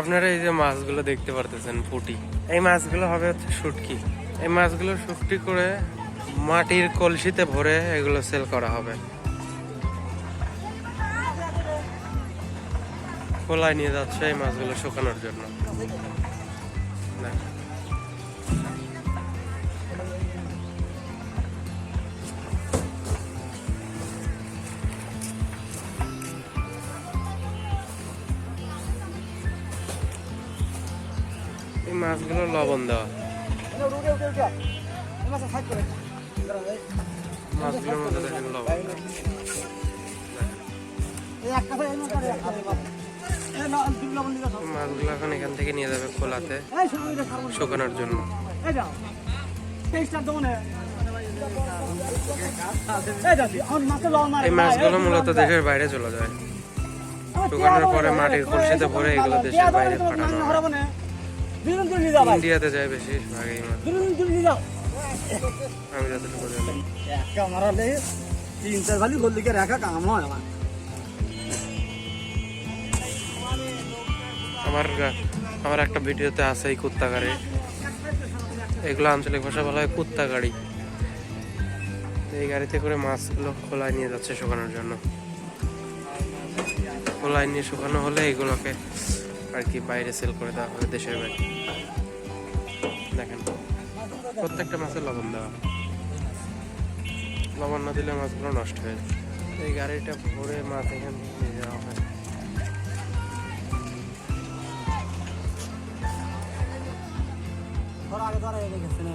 আপনারা এই যে মাছগুলো দেখতে পারতেছেন, পুটি। এই মাছগুলো হবে হচ্ছে শুটকি। এই মাছগুলো শুটকি করে মাটির কলসিতে ভরে এগুলো সেল করা হবে। খোলায় নিয়ে যাচ্ছে এই মাছগুলো শুকানোর জন্য। এই মাছগুলো লবণ দেওয়া। মাছগুলোর মধ্যে দেখেন লবণ। মাছগুলো এখন এখান থেকে নিয়ে যাবে খোলাতে শুকানোর জন্য। এই মাছগুলো মূলত দেশের বাইরে চলে যায়। শুকানোর পরে মাটির কলসিতে ভরে এগুলো দেশের বাইরে পাঠানো ইন্ডিয়াতে যায় বেশি এই মাছ আমি যতটুকু জানি। তিন চার খালি গল্লিকে রাখা কাম হয় আমার। আমার আমার একটা ভিডিওতে আছে এই কুত্তা গাড়ি এগুলো আঞ্চলিক ভাষা বলা হয় কুত্তা গাড়ি এই গাড়িতে করে মাছগুলো খোলায় নিয়ে যাচ্ছে শুকানোর জন্য। খোলায় নিয়ে শুকানো হলে এগুলোকে আর কি বাইরে সেল করে দেওয়া হবে দেশের বাইরে। দেখেন, প্রত্যেকটা মাছের লবণ দেওয়া লবণ না দিলে মাছগুলো নষ্ট হয়ে যায়। এই গাড়িটা ভরে মাছ এখান নিয়ে যাওয়া হয়। গেছে না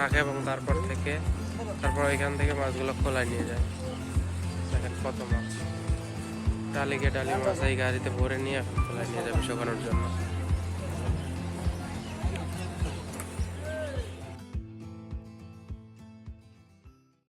রাখে এবং তারপর থেকে তারপর ওইখান থেকে মাছগুলো খোলায় নিয়ে যায়। দেখেন কত মাছ। ডালিকে ডালি মাছ এই গাড়িতে ভরে নিয়ে খোলায় নিয়ে যাবে শুকানোর জন্য।